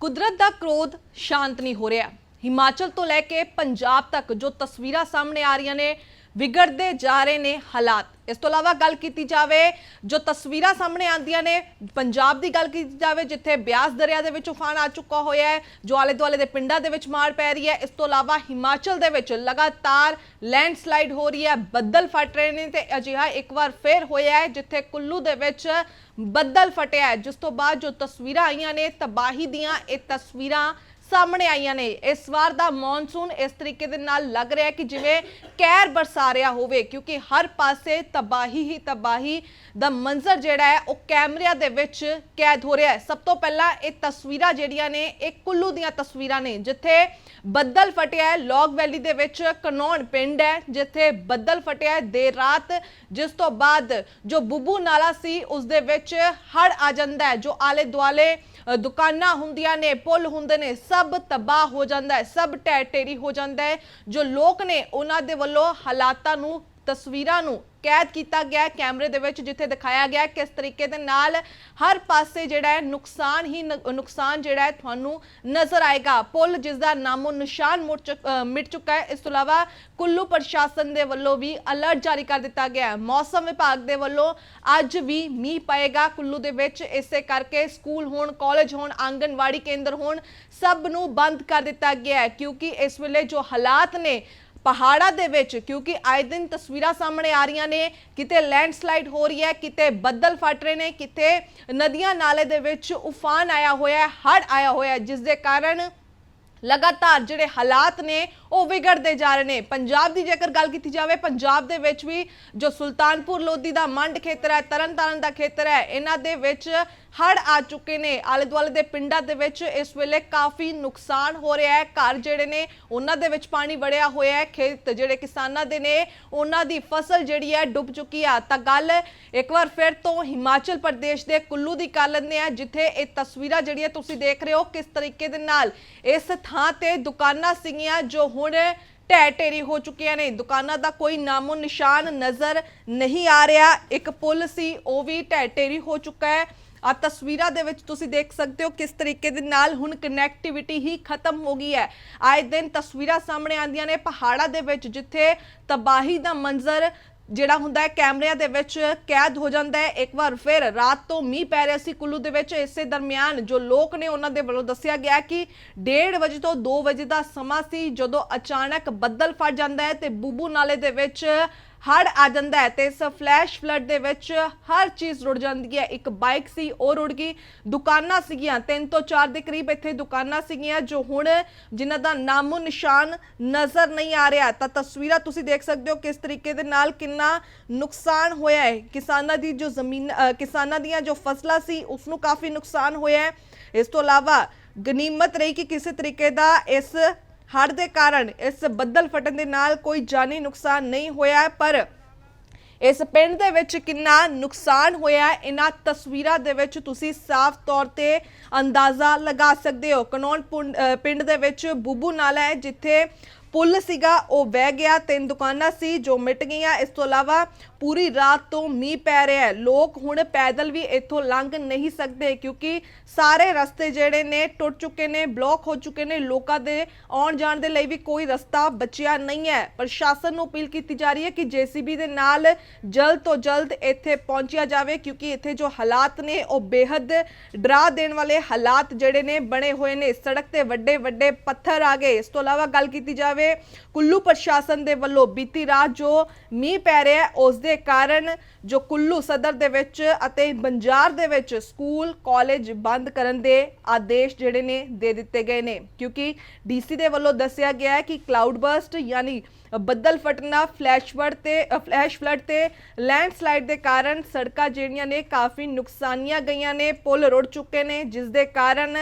ਕੁਦਰਤ ਦਾ ਕ੍ਰੋਧ ਸ਼ਾਂਤ ਨਹੀਂ ਹੋ ਰਿਹਾ। ਹਿਮਾਚਲ ਤੋਂ ਲੈ ਕੇ ਪੰਜਾਬ ਤੱਕ ਜੋ ਤਸਵੀਰਾਂ ਸਾਹਮਣੇ ਆ ਰਹੀਆਂ ਨੇ, ਵਿਗੜਦੇ ਜਾ ਰਹੇ ਨੇ ਹਾਲਾਤ। ਇਸ ਤੋਂ ਇਲਾਵਾ ਗੱਲ ਕੀਤੀ ਜਾਵੇ, ਜੋ ਤਸਵੀਰਾਂ ਸਾਹਮਣੇ ਆਉਂਦੀਆਂ ਨੇ, ਪੰਜਾਬ ਦੀ ਗੱਲ ਕੀਤੀ ਜਾਵੇ, ਜਿੱਥੇ ਬਿਆਸ ਦਰਿਆ ਦੇ ਵਿੱਚ ਉਫਾਨ ਆ ਚੁੱਕਾ ਹੋਇਆ ਹੈ, ਜੋ ਆਲੇ ਦੁਆਲੇ ਦੇ ਪਿੰਡਾਂ ਦੇ ਵਿੱਚ ਮਾਰ ਪੈ ਰਹੀ ਹੈ। ਇਸ ਤੋਂ ਇਲਾਵਾ ਹਿਮਾਚਲ ਦੇ ਵਿੱਚ ਲਗਾਤਾਰ ਲੈਂਡਸਲਾਈਡ ਹੋ ਰਹੀ ਹੈ, ਬੱਦਲ ਫਟ ਰਹੇ ਨੇ ਤੇ ਅਜਿਹਾ ਇੱਕ ਵਾਰ ਫੇਰ ਹੋਇਆ ਹੈ, ਜਿੱਥੇ ਕੁੱਲੂ ਦੇ ਵਿੱਚ ਬੱਦਲ ਫਟਿਆ ਹੈ। ਜਿਸ ਤੋਂ ਬਾਅਦ ਜੋ ਤਸਵੀਰਾਂ ਆਈਆਂ ਨੇ, ਤਬਾਹੀ ਦੀਆਂ ਇਹ ਤਸਵੀਰਾਂ ਸਾਹਮਣੇ ਆਈਆਂ ਨੇ। ਇਸ ਵਾਰ ਦਾ ਮੌਨਸੂਨ ਇਸ ਤਰੀਕੇ ਦੇ ਨਾਲ ਲੱਗ ਰਿਹਾ ਕਿ ਜਿਵੇਂ ਕਹਿਰ ਬਰਸਾ ਰਿਹਾ ਹੋਵੇ, ਕਿਉਂਕਿ ਹਰ ਪਾਸੇ ਤਬਾਹੀ ਹੀ ਤਬਾਹੀ ਦਾ ਮੰਜ਼ਰ ਜਿਹੜਾ ਹੈ, ਉਹ ਕੈਮਰਿਆਂ ਦੇ ਵਿੱਚ ਕੈਦ ਹੋ ਰਿਹਾ ਹੈ। ਸਭ ਤੋਂ ਪਹਿਲਾਂ ਇਹ ਤਸਵੀਰਾਂ ਜਿਹੜੀਆਂ ਨੇ, ਇਹ ਕੁੱਲੂ ਦੀਆਂ ਤਸਵੀਰਾਂ ਨੇ, ਜਿੱਥੇ ਬੱਦਲ ਫਟਿਆ ਹੈ। ਲੌਗ ਵੈਲੀ ਦੇ ਵਿੱਚ ਕਨੌਣ ਪਿੰਡ ਹੈ, ਜਿੱਥੇ ਬੱਦਲ ਫਟਿਆ ਹੈ। ਦੇਰ ਰਾਤ ਜਿਸ ਤੋਂ ਬਾਅਦ ਜੋ ਬੁੱਬੂ ਨਾਲਾ ਸੀ, ਉਸ ਦੇ ਵਿੱਚ ਹੜ ਆ ਜਾਂਦਾ ਹੈ, ਜੋ ਆਲੇ ਦੁਆਲੇ ਦੁਕਾਨਾਂ ਹੁੰਦੀਆਂ ਨੇ, ਪੁਲ ਹੁੰਦੇ ਨੇ, ਸਭ ਸਭ ਤਬਾਹ ਹੋ ਜਾਂਦਾ ਹੈ, ਸਭ ਢਹਿ ਢੇਰੀ ਹੋ ਜਾਂਦਾ ਹੈ, ਜੋ ਲੋਕ ਨੇ ਉਹਨਾਂ ਦੇ ਵੱਲੋਂ ਹਾਲਾਤਾਂ ਨੂੰ ਤਸਵੀਰਾਂ ਨੂੰ ਕੈਦ ਕੀਤਾ ਗਿਆ ਕੈਮਰੇ ਦੇ ਵਿੱਚ, ਜਿੱਥੇ ਦਿਖਾਇਆ ਗਿਆ ਕਿਸ ਤਰੀਕੇ ਦੇ ਨਾਲ ਹਰ ਪਾਸੇ ਜਿਹੜਾ ਹੈ ਨੁਕਸਾਨ ਹੀ ਨੁਕਸਾਨ ਜਿਹੜਾ ਹੈ ਤੁਹਾਨੂੰ ਨਜ਼ਰ ਆਏਗਾ। ਪੁਲ ਜਿਸ ਦਾ ਨਾਮੋ ਨਿਸ਼ਾਨ ਮਿਟ ਚੁੱਕਾ ਹੈ। ਇਸ ਤੋਂ ਇਲਾਵਾ ਕੁੱਲੂ ਪ੍ਰਸ਼ਾਸਨ ਦੇ ਵੱਲੋਂ ਵੀ ਅਲਰਟ ਜਾਰੀ ਕਰ ਦਿੱਤਾ ਗਿਆ ਹੈ। ਮੌਸਮ ਵਿਭਾਗ ਦੇ ਵੱਲੋਂ ਅੱਜ ਵੀ ਮੀਂਹ ਪਏਗਾ ਕੁੱਲੂ ਦੇ ਵਿੱਚ। ਇਸੇ ਕਰਕੇ ਸਕੂਲ ਹੋਣ, ਕਾਲਜ ਹੋਣ ਆਂਗਣਵਾੜੀ ਕੇਂਦਰ ਹੋਣ ਸਭ ਨੂੰ ਬੰਦ ਕਰ ਦਿੱਤਾ ਗਿਆ ਹੈ। ਕਿਉਂਕਿ ਇਸ ਵੇਲੇ ਜੋ ਹਾਲਾਤ ਨੇ ਪਹਾੜਾਂ ਦੇ ਵਿੱਚ, ਕਿਉਂਕਿ ਆਏ ਦਿਨ ਤਸਵੀਰਾਂ ਸਾਹਮਣੇ ਆ ਰਹੀਆਂ ਨੇ, ਕਿਤੇ ਲੈਂਡਸਲਾਈਡ ਹੋ ਰਹੀ ਹੈ, ਕਿਤੇ ਬੱਦਲ ਫਟ ਰਹੇ ਨੇ, ਕਿਤੇ ਨਦੀਆਂ ਨਾਲੇ ਦੇ ਵਿੱਚ ਉਫਾਨ ਆਇਆ ਹੋਇਆ ਹੈ, ਹੜ੍ਹ ਆਇਆ ਹੋਇਆ ਹੈ, ਜਿਸ ਦੇ ਕਾਰਨ ਲਗਾਤਾਰ ਜਿਹੜੇ ਹਾਲਾਤ ਨੇ, ਉਹ ਵਿਗੜਦੇ ਜਾ ਰਹੇ ਨੇ। ਪੰਜਾਬ ਦੀ ਜੇਕਰ ਗੱਲ ਕੀਤੀ ਜਾਵੇ, ਪੰਜਾਬ ਦੇ ਵਿੱਚ ਵੀ ਜੋ ਸੁਲਤਾਨਪੁਰ ਲੋਧੀ ਦਾ ਮੰਡ ਖੇਤਰ ਹੈ, ਤਰਨਤਾਰਨ ਦਾ ਖੇਤਰ ਹੈ, ਇਹਨਾਂ ਦੇ ਵਿੱਚ ਹੜ ਆ ਚੁੱਕੇ ਨੇ। ਆਲੇ ਦੁਆਲੇ ਦੇ ਪਿੰਡਾਂ ਦੇ ਵਿੱਚ ਇਸ ਵੇਲੇ ਕਾਫੀ ਨੁਕਸਾਨ ਹੋ ਰਿਹਾ ਹੈ। ਘਰ ਜਿਹੜੇ ਨੇ, ਉਹਨਾਂ ਦੇ ਵਿੱਚ ਪਾਣੀ ਵੜਿਆ ਹੋਇਆ ਹੈ। ਖੇਤ ਜਿਹੜੇ ਕਿਸਾਨਾਂ ਦੇ ਨੇ, ਉਹਨਾਂ ਦੀ ਫਸਲ ਜਿਹੜੀ ਹੈ ਡੁੱਬ ਚੁੱਕੀ ਆ। ਤਾਂ ਗੱਲ ਇੱਕ ਵਾਰ ਫਿਰ ਤੋਂ ਹਿਮਾਚਲ ਪ੍ਰਦੇਸ਼ ਦੇ ਕੁੱਲੂ ਦੀ ਕਰ ਲੈਂਦੇ ਆ ਜਿੱਥੇ ਇਹ ਤਸਵੀਰਾਂ ਜਿਹੜੀਆਂ ਤੁਸੀਂ ਦੇਖ ਰਹੇ ਹੋ, ਕਿਸ ਤਰੀਕੇ ਦੇ ਨਾਲ ਇਸ ਥਾਂ ਤੇ ਦੁਕਾਨਾਂ ਸੀਗੀਆਂ ਜੋ ਹੁਣ ਢਹਿ ਢੇਰੀ ਹੋ ਚੁੱਕੀਆਂ ਨੇ। ਦੁਕਾਨਾਂ ਦਾ ਕੋਈ ਨਾਮੋ ਨਿਸ਼ਾਨ ਨਜ਼ਰ ਨਹੀਂ ਆ ਰਿਹਾ। ਇੱਕ ਪੁਲ ਸੀ, ਉਹ ਵੀ ਢਹਿ ਢੇਰੀ ਹੋ ਚੁੱਕਾ ਹੈ। ਆ ਤਸਵੀਰਾਂ ਦੇ ਵਿੱਚ ਤੁਸੀਂ ਦੇਖ ਸਕਦੇ ਹੋ ਕਿਸ ਤਰੀਕੇ ਦੇ ਨਾਲ ਹੁਣ ਕਨੈਕਟੀਵਿਟੀ ਹੀ ਖਤਮ ਹੋ ਗਈ ਹੈ। ਆਏ ਦਿਨ ਤਸਵੀਰਾਂ ਸਾਹਮਣੇ ਆਉਂਦੀਆਂ ਨੇ ਪਹਾੜਾਂ ਦੇ ਵਿੱਚ, ਜਿੱਥੇ ਤਬਾਹੀ ਦਾ ਮੰਜ਼ਰ ਜਿਹੜਾ ਹੁੰਦਾ ਹੈ, ਕੈਮਰਿਆਂ ਦੇ ਵਿੱਚ ਕੈਦ ਹੋ ਜਾਂਦਾ ਹੈ। ਇੱਕ ਵਾਰ ਫਿਰ ਰਾਤ ਤੋਂ ਮੀਂਹ ਪੈ ਰਿਹਾ ਸੀ ਕੁੱਲੂ ਦੇ ਵਿੱਚ। ਇਸੇ ਦਰਮਿਆਨ ਜੋ ਲੋਕ ਨੇ ਉਹਨਾਂ ਦੇ ਵੱਲੋਂ ਦੱਸਿਆ ਗਿਆ ਕਿ 1:30 ਵਜੇ ਤੋਂ 2 ਵਜੇ ਦਾ ਸਮਾਂ ਸੀ, ਜਦੋਂ ਅਚਾਨਕ ਬੱਦਲ ਫਟ ਜਾਂਦਾ ਹੈ ਤੇ ਬੂਬੂ ਨਾਲੇ ਦੇ ਵਿੱਚ ਹੜ ਆ ਜਾਂਦਾ ਹੈ ਤੇ ਇਸ ਫਲੈਸ਼ ਫਲੱਡ ਦੇ ਵਿੱਚ ਹਰ ਚੀਜ਼ ਰੁੜ ਜਾਂਦੀ ਹੈ। ਇੱਕ ਬਾਈਕ ਸੀ, ਉਹ ਰੁੜ ਗਈ, ਦੁਕਾਨਾਂ ਸੀਗੀਆਂ, ਤਿੰਨ ਤੋਂ ਚਾਰ ਦੇ ਕਰੀਬ ਇੱਥੇ ਦੁਕਾਨਾਂ ਸੀਗੀਆਂ, ਜੋ ਹੁਣ ਜਿਨ੍ਹਾਂ ਦਾ ਨਾਮੋ ਨਿਸ਼ਾਨ ਨਜ਼ਰ ਨਹੀਂ ਆ ਰਿਹਾ। ਤਾਂ ਤਸਵੀਰਾਂ ਤੁਸੀਂ ਦੇਖ ਸਕਦੇ ਹੋ ਕਿਸ ਤਰੀਕੇ ਦੇ ਨਾਲ ਕਿੰਨਾ ਨੁਕਸਾਨ ਹੋਇਆ ਹੈ। ਕਿਸਾਨਾਂ ਦੀ ਜੋ ਜ਼ਮੀਨ ਕਿਸਾਨਾਂ ਦੀਆਂ ਜੋ ਫਸਲਾਂ ਸੀ ਉਸ ਨੂੰ ਕਾਫੀ ਨੁਕਸਾਨ ਹੋਇਆ ਹੈ। ਇਸ ਤੋਂ ਇਲਾਵਾ ਗਨੀਮਤ ਰਹੀ ਕਿ ਕਿਸੇ ਤਰੀਕੇ ਦਾ ਇਸ ਹੜ੍ਹ ਦੇ ਕਾਰਨ ਇਸ ਬੱਦਲ ਫਟਣ ਦੇ ਨਾਲ ਕੋਈ ਜਾਨੀ ਨੁਕਸਾਨ ਨਹੀਂ ਹੋਇਆ ਹੈ, ਪਰ ਇਸ ਪਿੰਡ ਦੇ ਵਿੱਚ ਕਿੰਨਾ ਨੁਕਸਾਨ ਹੋਇਆ ਇਹਨਾਂ ਤਸਵੀਰਾਂ ਦੇ ਵਿੱਚ ਤੁਸੀਂ ਸਾਫ਼ ਤੌਰ ਤੇ ਅੰਦਾਜ਼ਾ ਲਗਾ ਸਕਦੇ ਹੋ। ਕਨੌਨ ਪੁੰਡ- ਪਿੰਡ ਦੇ ਵਿੱਚ ਬੂਬੂ ਨਾਲਾ ਹੈ ਜਿੱਥੇ ਪੁੱਲ ਸੀਗਾ ਉਹ ਵਹਿ ਗਿਆ ਤਿੰਨ ਦੁਕਾਨਾਂ ਸੀ ਜੋ ਮਿਟ ਗਈਆਂ। ਇਸ ਤੋਂ ਇਲਾਵਾ ਪੂਰੀ ਰਾਤ ਤੋਂ ਮੀਂਹ ਪੈ ਰਿਹਾ ਹੈ। ਲੋਕ ਹੁਣ ਪੈਦਲ ਵੀ ਇੱਥੋਂ ਲੰਘ ਨਹੀਂ ਸਕਦੇ ਕਿਉਂਕਿ ਸਾਰੇ ਰਸਤੇ ਜਿਹੜੇ ਨੇ ਟੁੱਟ ਚੁੱਕੇ ਨੇ, ਬਲੌਕ ਹੋ ਚੁੱਕੇ ਨੇ। ਲੋਕਾਂ ਦੇ ਆਉਣ ਜਾਣ ਦੇ ਲਈ ਵੀ ਕੋਈ ਰਸਤਾ ਬਚਿਆ ਨਹੀਂ ਹੈ। ਪ੍ਰਸ਼ਾਸਨ ਨੂੰ ਅਪੀਲ ਕੀਤੀ ਜਾ ਰਹੀ ਹੈ ਕਿ ਜੀਸੀਬੀ ਦੇ ਨਾਲ ਜਲਦ ਤੋਂ ਜਲਦ ਇੱਥੇ ਪਹੁੰਚਿਆ ਜਾਵੇ ਕਿਉਂਕਿ ਇੱਥੇ ਜੋ ਹਾਲਾਤ ਨੇ, ਉਹ ਬੇਹੱਦ ਡਰਾ ਦੇਣ ਵਾਲੇ ਹਾਲਾਤ ਜਿਹੜੇ ਨੇ, ਬਣੇ ਹੋਏ ਨੇ। ਸੜਕ ਤੇ ਵੱਡੇ ਵੱਡੇ ਪੱਥਰ ਆ ਗਏ। ਇਸ ਤੋਂ ਇਲਾਵਾ ਗੱਲ ਕੀਤੀ ਜਾਵੇ ਕੁੱਲੂ ਪ੍ਰਸ਼ਾਸਨ ਦੇ ਵੱਲੋਂ ਬੀਤੀ ਰਾਤ ਜੋ ਮੀਂਹ ਪੈ ਰਿਹਾ ਹੈ, ਉਸ ਦੇ ਕਾਰਨ ਜੋ ਕੁੱਲੂ ਸਦਰ ਦੇ ਵਿੱਚ ਅਤੇ ਬੰਜਾਰ ਦੇ ਵਿੱਚ ਸਕੂਲ, ਕਾਲਜ ਬੰਦ ਕਰਨ ਦੇ ਆਦੇਸ਼ ਜਿਹੜੇ ਨੇ ਦੇ ਦਿੱਤੇ ਗਏ ਨੇ। ਕਿਉਂਕਿ ਡੀਸੀ ਦੇ ਵੱਲੋਂ ਦੱਸਿਆ ਗਿਆ ਹੈ ਕਿ ਕਲਾਊਡ ਬਰਸਟ ਯਾਨੀ ਬੱਦਲ ਫਟਣਾ, ਫਲੈਸ਼ ਫਲੱਡ ਤੇ, ਫਲੈਸ਼ ਫਲੱਡ ਤੇ ਲੈਂਡਸਲਾਈਡ ਦੇ ਕਾਰਨ ਸੜਕਾਂ ਜਿਹੜੀਆਂ ਨੇ ਕਾਫੀ ਨੁਕਸਾਨੀਆਂ ਗਈਆਂ ਨੇ, ਪੁਲ ਰੁੜ ਚੁੱਕੇ ਨੇ, ਜਿਸ ਦੇ ਕਾਰਨ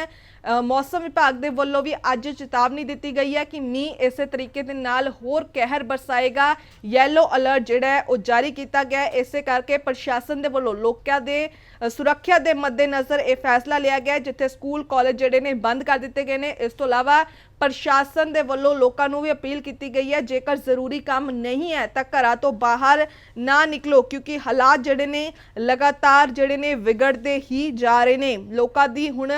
ਮੌਸਮ ਵਿਭਾਗ ਦੇ ਵੱਲੋਂ ਵੀ ਅੱਜ ਚੇਤਾਵਨੀ ਦਿੱਤੀ ਗਈ ਹੈ ਕਿ ਮੀਂਹ ਇਸੇ ਤਰੀਕੇ ਦੇ ਨਾਲ ਹੋਰ ਕਹਿਰ ਬਰਸਾਏਗਾ। ਯੈਲੋ ਅਲਰਟ ਜਿਹੜਾ ਹੈ, ਉਹ ਜਾਰੀ ਕੀਤਾ ਗਿਆ ਹੈ। ਇਸੇ ਕਰਕੇ ਪ੍ਰਸ਼ਾਸਨ ਦੇ ਵੱਲੋਂ ਲੋਕਾਂ ਦੇ ਸੁਰੱਖਿਆ ਦੇ ਮੱਦੇਨਜ਼ਰ ਇਹ ਫੈਸਲਾ ਲਿਆ ਗਿਆ ਜਿੱਥੇ ਸਕੂਲ, ਕਾਲਜ ਜਿਹੜੇ ਨੇ, ਬੰਦ ਕਰ ਦਿੱਤੇ ਗਏ ਨੇ। ਇਸ ਤੋਂ ਇਲਾਵਾ ਪ੍ਰਸ਼ਾਸਨ ਦੇ ਵੱਲੋਂ ਲੋਕਾਂ ਨੂੰ ਵੀ ਅਪੀਲ ਕੀਤੀ ਗਈ ਹੈ, ਜੇਕਰ ਜ਼ਰੂਰੀ ਕੰਮ ਨਹੀਂ ਹੈ, ਤਾਂ ਘਰਾਂ ਤੋਂ ਬਾਹਰ ਨਾ ਨਿਕਲੋ, ਕਿਉਂਕਿ ਹਾਲਾਤ ਜਿਹੜੇ ਨੇ, ਲਗਾਤਾਰ ਜਿਹੜੇ ਨੇ ਵਿਗੜਦੇ ਹੀ ਜਾ ਰਹੇ ਨੇ। ਲੋਕਾਂ ਦੀ ਹੁਣ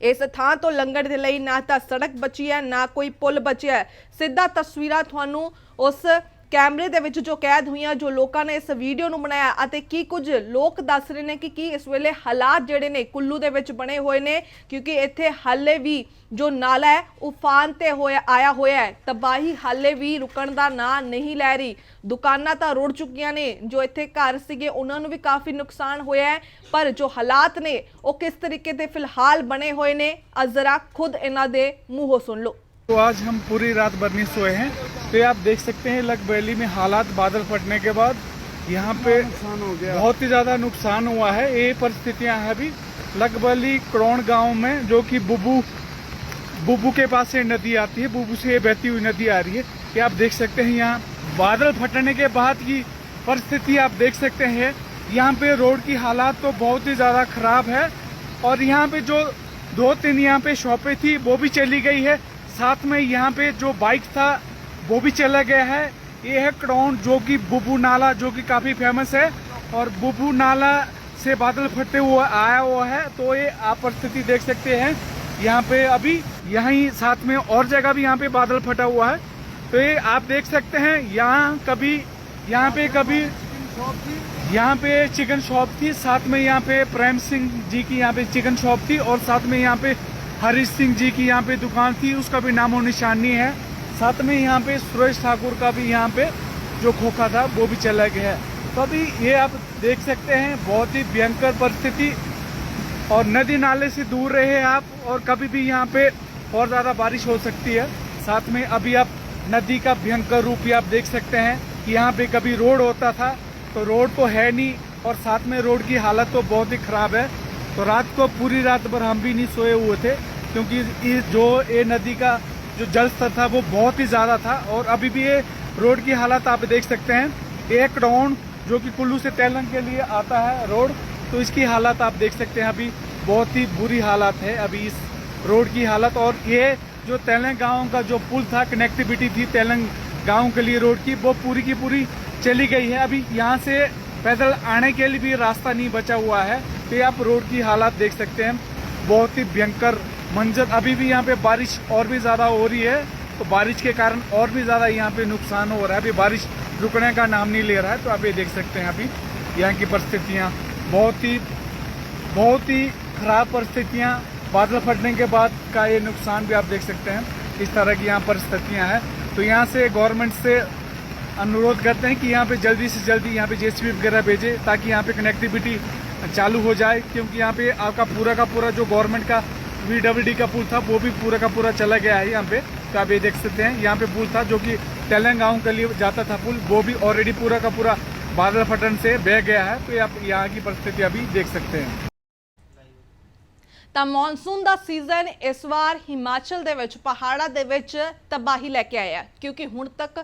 ਇਸ ਥਾਂ ਤੋਂ ਲੰਘਣ ਦੇ ਲਈ ਨਾ ਤਾਂ ਸੜਕ ਬਚੀ ਹੈ, ਨਾ ਕੋਈ ਪੁਲ ਬਚਿਆ ਹੈ। ਸਿੱਧਾ ਤਸਵੀਰਾਂ ਤੁਹਾਨੂੰ ਉਸ ਕੈਮਰੇ ਦੇ ਵਿੱਚ ਜੋ ਕੈਦ ਹੋਈਆਂ, ਜੋ ਲੋਕਾਂ ਨੇ ਇਸ ਵੀਡੀਓ ਨੂੰ ਬਣਾਇਆ ਅਤੇ ਕੀ ਕੁਝ ਲੋਕ ਦੱਸ ਰਹੇ ਨੇ ਕਿ ਕੀ ਇਸ ਵੇਲੇ ਹਾਲਾਤ ਜਿਹੜੇ ਨੇ ਕੁੱਲੂ ਦੇ ਵਿੱਚ ਬਣੇ ਹੋਏ ਨੇ, ਕਿਉਂਕਿ ਇੱਥੇ ਹਾਲੇ ਵੀ ਜੋ ਨਾਲਾ ਹੈ ਉਫਾਨ ਤੇ ਹੋਇਆ, ਆਇਆ ਹੋਇਆ ਹੈ। ਤਬਾਹੀ ਹਾਲੇ ਵੀ ਰੁਕਣ ਦਾ ਨਾਂ ਨਹੀਂ ਲੈ ਰਹੀ। ਦੁਕਾਨਾਂ ਤਾਂ ਰੁੜ ਚੁੱਕੀਆਂ ਨੇ, ਜੋ ਇੱਥੇ ਘਰ ਸੀਗੇ, ਉਹਨਾਂ ਨੂੰ ਵੀ ਕਾਫੀ ਨੁਕਸਾਨ ਹੋਇਆ ਹੈ। ਪਰ ਜੋ ਹਾਲਾਤ ਨੇ, ਉਹ ਕਿਸ ਤਰੀਕੇ ਦੇ ਫਿਲਹਾਲ ਬਣੇ ਹੋਏ ਨੇ ਅਜ਼ਰਾ ਖੁਦ ਇਹਨਾਂ ਦੇ ਮੂੰਹੋਂ ਸੁਣ ਲਓ। तो आज हम पूरी रात भर नहीं सोए हैं। तो ये आप देख सकते हैं लग वैली में हालात बादल फटने के बाद यहाँ पे नुकसान हो गया। बहुत ही ज़्यादा नुकसान हुआ है। ये परिस्थितियाँ हैं अभी। लगबली करोड़ गाँव में जो कि बुबू बुबू के पास से नदी आती है। बुबू से ये बहती हुई नदी आ रही है। ये आप देख सकते हैं यहाँ बादल फटने के बाद की परिस्थिति आप देख सकते हैं। यहाँ पे रोड की हालात तो बहुत ही ज़्यादा खराब है। और यहाँ पे जो दो तीन यहाँ पे शॉपें थी वो भी चली गई है। साथ में यहाँ पे जो बाइक था, वो भी चला गया है। ये है क्रॉन जो कि बुबू नाला जो कि काफ़ी फ़ेमस है और बुबू नाला से बादल फटते हुए आया हुआ है। तो ये आप परिस्थिति देख सकते हैं। यहाँ पे अभी यहीं साथ में और जगह भी यहाँ पे बादल फटा हुआ है। तो ये आप देख सकते हैं, यहाँ कभी, यहाँ पे कभी, यहाँ पे चिकन शॉप थी, साथ में यहाँ पे प्रेम सिंह जी की यहाँ पे चिकन शॉप थी और साथ में यहाँ पे हरीश सिंह जी की यहाँ पे दुकान थी, उसका भी नामो निशानी है। साथ में यहाँ पे सुरेश ठाकुर का भी यहाँ पे जो खोखा था, वो भी चला गया है। तो अभी ये आप देख सकते हैं, बहुत ही भयंकर परिस्थिति और नदी नाले से दूर रहे आप और कभी भी यहाँ पे और ज़्यादा बारिश हो सकती है। साथ में अभी आप नदी का भयंकर रूप भी आप देख सकते हैं कि यहाँ पे कभी रोड होता था तो रोड तो है नहीं और साथ में रोड की हालत तो बहुत ही खराब है। तो रात को पूरी रात भर हम भी नहीं सोए हुए थे। क्योंकि ये जो ये नदी का जो जल स्तर था वो बहुत ही ज़्यादा था और अभी भी ये रोड की हालत आप देख सकते हैं। एक राउंड जो कि कुल्लू से तेलंग के लिए आता है रोड तो इसकी हालत आप देख सकते हैं। अभी बहुत ही बुरी हालत है अभी इस रोड की हालत और ये जो तेलंग गाँव का जो पुल था कनेक्टिविटी थी तेलंग गाँव के लिए रोड की, वो पूरी की पूरी चली गई है। अभी यहाँ से पैदल आने के लिए भी रास्ता नहीं बचा हुआ है तो आप रोड की हालत देख सकते हैं। बहुत ही भयंकर मंजर, अभी भी यहाँ पे बारिश और भी ज़्यादा हो रही है तो बारिश के कारण और भी ज़्यादा यहाँ पे नुकसान हो रहा है। अभी बारिश रुकने का नाम नहीं ले रहा है तो आप ये देख सकते हैं अभी यहाँ की परिस्थितियाँ। बहुत ही बहुत ही खराब परिस्थितियाँ, बादल फटने के बाद का ये नुकसान भी आप देख सकते हैं। इस तरह की यहाँ परिस्थितियाँ हैं। तो यहाँ से गवर्नमेंट से अनुरोध करते हैं कि यहाँ पे जल्दी से जल्दी यहाँ पे जेसीबी वगैरह भेजे, ताकि यहाँ पे कनेक्टिविटी चालू हो जाए, क्योंकि यहाँ पे आपका पूरा का पूरा जो गवर्नमेंट का वीडब्ल्यूडी का पुल था वो भी पूरा का पूरा चला गया है यहाँ पे तो आप ये देख सकते हैं यहाँ पे पुल था जो कि तेलंग गाँव के लिए जाता था पुल वो भी ऑलरेडी पूरा का पूरा बादल फटन से बह गया है तो ये आप यहाँ की परिस्थिति अभी देख सकते हैं ਤਾਂ ਮੌਨਸੂਨ ਦਾ ਸੀਜ਼ਨ ਇਸ ਵਾਰ ਹਿਮਾਚਲ ਦੇ ਵਿੱਚ ਪਹਾੜਾਂ ਦੇ ਵਿੱਚ ਤਬਾਹੀ ਲੈ ਕੇ ਆਇਆ ਹੈ, ਕਿਉਂਕਿ ਹੁਣ ਤੱਕ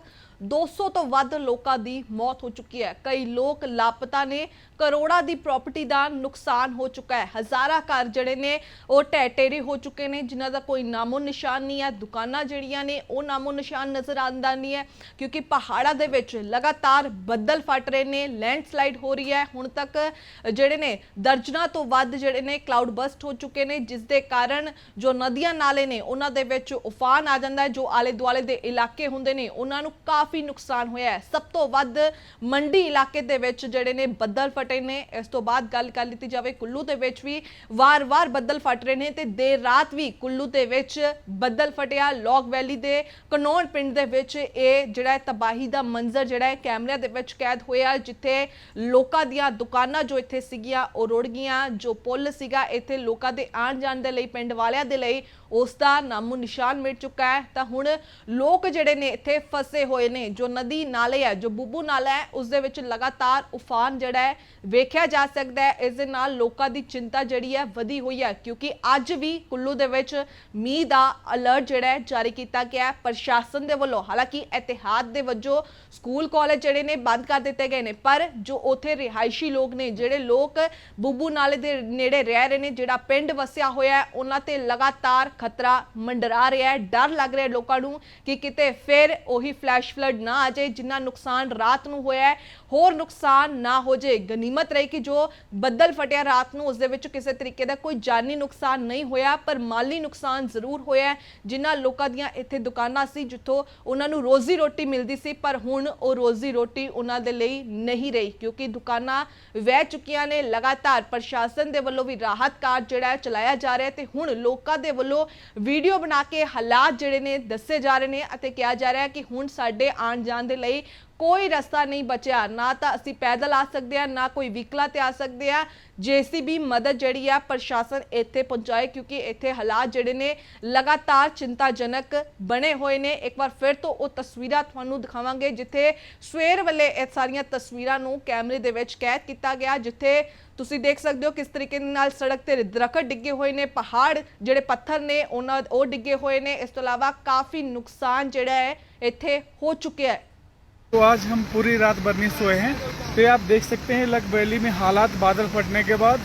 200 ਤੋਂ ਵੱਧ ਲੋਕਾਂ ਦੀ ਮੌਤ ਹੋ ਚੁੱਕੀ ਹੈ ਕਈ ਲੋਕ ਲਾਪਤਾ ਨੇ ਕਰੋੜਾਂ ਦੀ ਪ੍ਰਾਪਰਟੀ ਦਾ ਨੁਕਸਾਨ ਹੋ ਚੁੱਕਾ ਹੈ। ਹਜ਼ਾਰਾਂ ਘਰ ਜਿਹੜੇ ਨੇ, ਉਹ ਢਹਿ ਢੇਰੀ ਹੋ ਚੁੱਕੇ ਨੇ, ਜਿਨ੍ਹਾਂ ਦਾ ਕੋਈ ਨਾਮੋ ਨਿਸ਼ਾਨ ਨਹੀਂ ਹੈ। ਦੁਕਾਨਾਂ ਜਿਹੜੀਆਂ ਨੇ, ਉਹ ਨਾਮੋ ਨਿਸ਼ਾਨ ਨਜ਼ਰ ਆਉਂਦਾ ਨਹੀਂ ਹੈ, ਕਿਉਂਕਿ ਪਹਾੜਾਂ ਦੇ ਵਿੱਚ ਲਗਾਤਾਰ ਬੱਦਲ ਫਟ ਰਹੇ ਨੇ ਲੈਂਡਸਲਾਈਡ ਹੋ ਰਹੀ ਹੈ। ਹੁਣ ਤੱਕ ਜਿਹੜੇ ਨੇ, ਦਰਜਨਾਂ ਤੋਂ ਵੱਧ ਜਿਹੜੇ ਨੇ ਕਲਾਉਡ ਬਸਟ ਹੋ ਚੁੱਕੇ ਨੇ, ਜਿਸ ਦੇ ਕਾਰਨ ਜੋ ਨਦੀਆਂ ਨਾਲੇ ਨੇ, ਉਹਨਾਂ ਦੇ ਵਿੱਚ ਉਫਾਨ ਆ ਜਾਂਦਾ ਹੈ। ਜੋ ਆਲੇ ਦੁਆਲੇ ਦੇ ਇਲਾਕੇ ਹੁੰਦੇ ਨੇ, ਉਹਨਾਂ ਨੂੰ ਕਾਫੀ ਨੁਕਸਾਨ ਹੋਇਆ ਹੈ। ਸਭ ਤੋਂ ਵੱਧ ਮੰਡੀ ਇਲਾਕੇ ਦੇ ਵਿੱਚ ਜਿਹੜੇ ਨੇ, ਬੱਦਲ ਫਟ ਨੇ। ਇਸ ਤੋਂ ਬਾਅਦ ਗੱਲ ਕਰ ਲਈ ਜਾਵੇ ਕੁੱਲੂ ਦੇ ਵਿੱਚ ਵੀ। ਵਾਰ-ਵਾਰ ਬੱਦਲ ਫਟ ਰਹੇ ਨੇ ਤੇ ਦੇਰ ਰਾਤ ਵੀ ਕੁੱਲੂ ਦੇ ਵਿੱਚ ਬੱਦਲ ਫਟਿਆ। ਲੌਗ ਵੈਲੀ ਦੇ ਕਨੌਰ ਪਿੰਡ ਦੇ ਵਿੱਚ ਇਹ ਜਿਹੜਾ ਤਬਾਹੀ ਦਾ ਮੰਜ਼ਰ ਜਿਹੜਾ ਹੈ ਕੈਮਰਿਆਂ ਦੇ ਵਿੱਚ ਕੈਦ ਹੋਇਆ। ਜਿੱਥੇ ਲੋਕਾਂ ਦੀਆਂ ਦੁਕਾਨਾਂ ਜੋ ਇੱਥੇ ਸੀਗੀਆਂ, ਉਹ ਰੁੜ ਗਈਆਂ। ਜੋ ਪੁੱਲ ਸੀਗਾ, ਇੱਥੇ ਲੋਕਾਂ ਦੇ ਆਉਣ ਜਾਣ ਦੇ ਲਈ, ਪਿੰਡ ਵਾਲਿਆਂ ਦੇ ਲਈ ਉਸ ਦਾ ਨਾਮੋ ਨਿਸ਼ਾਨ ਮਿਟ ਚੁੱਕਾ ਹੈ। ਤਾਂ ਹੁਣ ਲੋਕ ਜਿਹੜੇ ਨੇ ਇੱਥੇ ਫਸੇ ਹੋਏ ਨੇ, ਜੋ ਨਦੀ ਨਾਲੇ ਹੈ, ਜੋ ਬੁੱਬੂ ਨਾਲਾ ਹੈ, ਉਸ ਦੇ ਵਿੱਚ ਲਗਾਤਾਰ ਉਫਾਨ ਜਿਹੜਾ ਹੈ, ਵੇਖਿਆ ਜਾ ਸਕਦਾ ਹੈ। ਇਸ ਦੇ ਨਾਲ ਲੋਕਾਂ ਦੀ ਚਿੰਤਾ ਜਿਹੜੀ ਹੈ ਵਧੀ ਹੋਈ ਹੈ, ਕਿਉਂਕਿ ਅੱਜ ਵੀ ਕੁੱਲੂ ਦੇ ਵਿੱਚ ਮੀਂਹ ਦਾ ਅਲਰਟ ਜਿਹੜਾ ਹੈ ਜਾਰੀ ਕੀਤਾ ਗਿਆ ਹੈ। ਪ੍ਰਸ਼ਾਸਨ ਦੇ ਵੱਲੋਂ, ਹਾਲਾਂਕਿ ਇਤਿਹਾਦ ਦੇ ਵਜੋਂ ਸਕੂਲ, ਕਾਲਜ ਜਿਹੜੇ ਨੇ ਬੰਦ ਕਰ ਦਿੱਤੇ ਗਏ ਨੇ, ਪਰ ਜੋ ਉਥੇ ਰਿਹਾਇਸ਼ੀ ਲੋਕ ਨੇ, ਜਿਹੜੇ ਲੋਕ ਬੁੱਬੂ ਨਾਲੇ ਦੇ ਨੇੜੇ ਰਹਿ ਰਹੇ ਨੇ, ਜਿਹੜਾ ਪਿੰਡ ਵਸਿਆ ਹੋਇਆ ਹੈ, ਉਹਨਾਂ ਤੇ ਲਗਾਤਾਰ ਖਤਰਾ ਮੰਡਰਾ ਰਿਹਾ ਹੈ, ਡਰ ਲੱਗ ਰਿਹਾ ਲੋਕਾਂ ਨੂੰ ਕਿ ਕਿਤੇ ਫਿਰ ਉਹੀ ਫਲੈਸ਼ ਫਲੱਡ ਨਾ ਆ ਜਾਏ, ਜਿੰਨਾ ਨੁਕਸਾਨ ਰਾਤ ਨੂੰ ਹੋਇਆ ਹੈ, ਹੋਰ ਨੁਕਸਾਨ ਨਾ ਹੋ ਜਾਏ। ਗਨੀਮਤ ਰਹੀ ਕਿ ਜੋ ਬੱਦਲ ਫਟਿਆ ਰਾਤ ਨੂੰ, ਉਸ ਦੇ ਵਿੱਚ ਕਿਸੇ ਤਰੀਕੇ ਦਾ ਕੋਈ ਜਾਨੀ ਨੁਕਸਾਨ ਨਹੀਂ ਹੋਇਆ, ਪਰ ਮਾਲੀ ਨੁਕਸਾਨ ਜ਼ਰੂਰ ਹੋਇਆ ਜਿਨ੍ਹਾਂ ਲੋਕਾਂ ਦੀਆਂ ਇੱਥੇ ਦੁਕਾਨਾਂ ਸੀ, ਜਿੱਥੋਂ ਉਹਨਾਂ ਨੂੰ ਰੋਜ਼ੀ ਰੋਟੀ ਮਿਲਦੀ ਸੀ, ਪਰ ਹੁਣ ਉਹ ਰੋਜ਼ੀ ਰੋਟੀ ਉਹਨਾਂ ਦੇ ਲਈ ਨਹੀਂ ਰਹੀ, ਕਿਉਂਕਿ ਦੁਕਾਨਾਂ ਵਹਿ ਚੁੱਕੀਆਂ ਨੇ, ਲਗਾਤਾਰ ਪ੍ਰਸ਼ਾਸਨ ਦੇ ਵੱਲੋਂ ਵੀ ਰਾਹਤ ਕਾਰਜ ਜਿਹੜਾ ਚਲਾਇਆ ਜਾ ਰਿਹਾ ਹੈ ਤੇ ਹੁਣ ਲੋਕਾਂ ਦੇ ਵੱਲੋਂ ਵੀਡੀਓ ਬਣਾ ਕੇ ਹਾਲਾਤ ਜਿਹੜੇ ਨੇ ਦੱਸੇ ਜਾ ਰਹੇ ਨੇ ਅਤੇ ਕਿਹਾ ਜਾ ਰਿਹਾ ਹੈ ਕਿ ਹੁਣ ਸਾਡੇ ਆਉਣ ਜਾਣ ਦੇ ਲਈ ਕੋਈ ਰਸਤਾ ਨਹੀਂ ਬਚਿਆ। ਨਾ ਤਾਂ ਅਸੀਂ ਪੈਦਲ ਆ ਸਕਦੇ ਆ, ਨਾ ਕੋਈ ਵਹੀਕਲਾਂ ਤੇ ਆ ਸਕਦੇ ਆ। ਜੀਸੀਬੀ ਮਦਦ ਜਿਹੜੀ ਆ ਪ੍ਰਸ਼ਾਸਨ ਇੱਥੇ ਪਹੁੰਚਾਏ ਕਿਉਂਕਿ ਇੱਥੇ ਹਾਲਾਤ ਜਿਹੜੇ ਨੇ ਲਗਾਤਾਰ ਚਿੰਤਾਜਨਕ ਬਣੇ ਹੋਏ ਨੇ। ਇੱਕ ਵਾਰ ਫਿਰ ਤੋਂ ਉਹ ਤਸਵੀਰਾਂ ਤੁਹਾਨੂੰ ਦਿਖਾਵਾਂਗੇ ਜਿੱਥੇ ਸਵੇਰ ਵੇਲੇ ਇਹ ਸਾਰੀਆਂ ਤਸਵੀਰਾਂ ਨੂੰ ਕੈਮਰੇ ਦੇ ਵਿੱਚ ਕੈਦ ਕੀਤਾ ਗਿਆ, ਜਿੱਥੇ ਤੁਸੀਂ ਦੇਖ ਸਕਦੇ ਹੋ ਕਿਸ ਤਰੀਕੇ ਦੇ ਨਾਲ ਸੜਕ ਤੇ ਦਰਖਤ ਡਿੱਗੇ ਹੋਏ ਨੇ, ਪਹਾੜ ਜਿਹੜੇ ਪੱਥਰ ਨੇ, ਉਹਨਾਂ ਉਹ ਡਿੱਗੇ ਹੋਏ ਨੇ। ਇਸ ਤੋਂ ਇਲਾਵਾ ਕਾਫੀ ਨੁਕਸਾਨ ਜਿਹੜਾ ਹੈ, ਇੱਥੇ ਹੋ ਚੁੱਕਿਆ ਹੈ। तो आज हम पूरी रात भर नहीं सोए हैं। तो ये आप देख सकते हैं लग वैली में हालात बादल फटने के बाद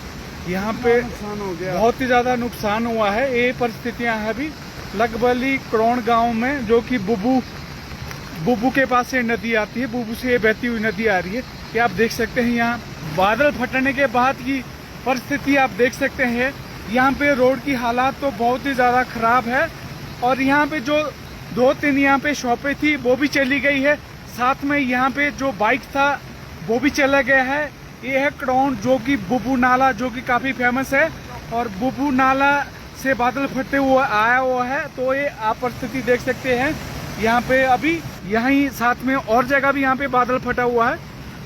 यहाँ पे बहुत ही ज़्यादा नुकसान हुआ है। ये परिस्थितियाँ हैं अभी लगबली करोड़ गाँव में जो कि बुबू बुबू के पास से नदी आती है बुबू से ये बहती हुई नदी आ रही है। ये आप देख सकते हैं यहाँ बादल फटने के बाद की परिस्थिति आप देख सकते हैं। यहाँ पे रोड की हालात तो बहुत ही ज़्यादा खराब है। और यहाँ पे जो दो तीन यहाँ पे शॉपें थी वो भी चली गई है। साथ में यहाँ पे जो बाइक था, वो भी चला गया है। ये है क्रॉन जो कि बुबू नाला जो कि काफ़ी फ़ेमस है। और बुबू नाला से बादल फटते हुए आया हुआ है। तो ये आप परिस्थिति देख सकते हैं। यहाँ पे अभी यहीं साथ में और जगह भी यहाँ पे बादल फटा हुआ है।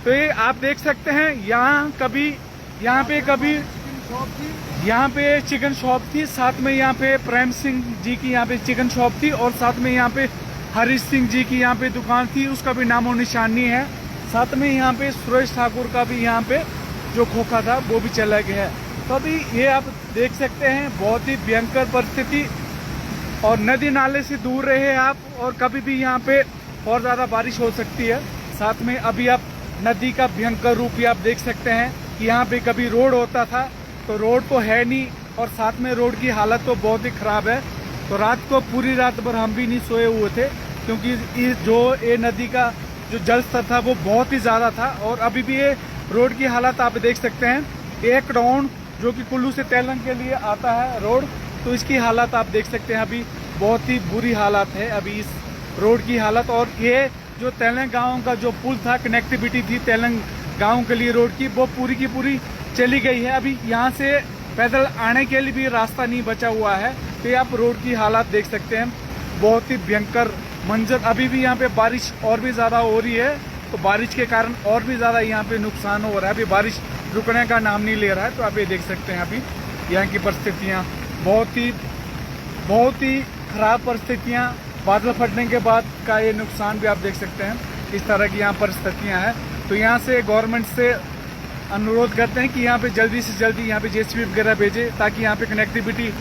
तो ये आप देख सकते हैं, यहाँ कभी, यहाँ पे कभी, यहाँ पे चिकन शॉप थी। साथ में यहाँ पे प्रेम सिंह जी की यहाँ पे चिकन शॉप थी। और साथ में यहाँ पे हरीश सिंह जी की यहाँ पे दुकान थी, उसका भी नामो निशानी है। साथ में यहाँ पे सुरेश ठाकुर का भी यहाँ पे जो खोखा था, वो भी चला गया है। तो अभी ये आप देख सकते हैं, बहुत ही भयंकर परिस्थिति और नदी नाले से दूर रहे आप और कभी भी यहाँ पे और ज़्यादा बारिश हो सकती है। साथ में अभी आप नदी का भयंकर रूप भी आप देख सकते हैं कि यहाँ पे कभी रोड होता था तो रोड तो है नहीं और साथ में रोड की हालत तो बहुत ही खराब है। तो रात को पूरी रात भर हम भी नहीं सोए हुए थे। क्योंकि इस जो ये नदी का जो जल स्तर था वो बहुत ही ज़्यादा था और अभी भी ये रोड की हालत आप देख सकते हैं। एक राउंड जो कि कुल्लू से तेलंग के लिए आता है रोड तो इसकी हालत आप देख सकते हैं। अभी बहुत ही बुरी हालत है अभी इस रोड की हालत और ये जो तेलंग गाँव का जो पुल था कनेक्टिविटी थी तेलंग गाँव के लिए रोड की, वो पूरी की पूरी चली गई है। अभी यहाँ से पैदल आने के लिए भी रास्ता नहीं बचा हुआ है तो आप रोड की हालात देख सकते हैं। बहुत ही भयंकर मंजर, अभी भी यहाँ पे बारिश और भी ज़्यादा हो रही है तो बारिश के कारण और भी ज़्यादा यहाँ पे नुकसान हो रहा है। अभी बारिश रुकने का नाम नहीं ले रहा है तो आप ये देख सकते हैं अभी यहाँ की परिस्थितियाँ। बहुत ही बहुत ही खराब परिस्थितियाँ, बादल फटने के बाद का ये नुकसान भी आप देख सकते हैं, इस तरह की यहाँ परिस्थितियाँ हैं। तो यहाँ से गवर्नमेंट से अनुरोध करते हैं कि यहाँ पे जल्दी से जल्दी यहाँ पे जेसीबी वगैरह भेजे, ताकि यहाँ पे कनेक्टिविटी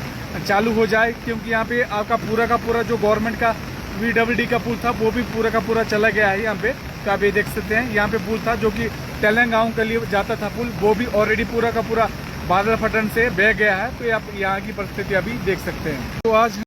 चालू हो जाए, क्योंकि यहाँ पे आपका पूरा का पूरा जो गवर्नमेंट का वी डब्ल्यू डी का पुल था, वो भी पूरा का पूरा चला गया है यहाँ पे। तो आप ये देख सकते हैं, यहाँ पे पुल था जो कि गाँव के लिए जाता था पुल, वो भी ऑलरेडी पूरा का पूरा बादल फटन से बह गया है। तो आप यहाँ की परिस्थिति अभी देख सकते हैं। तो आज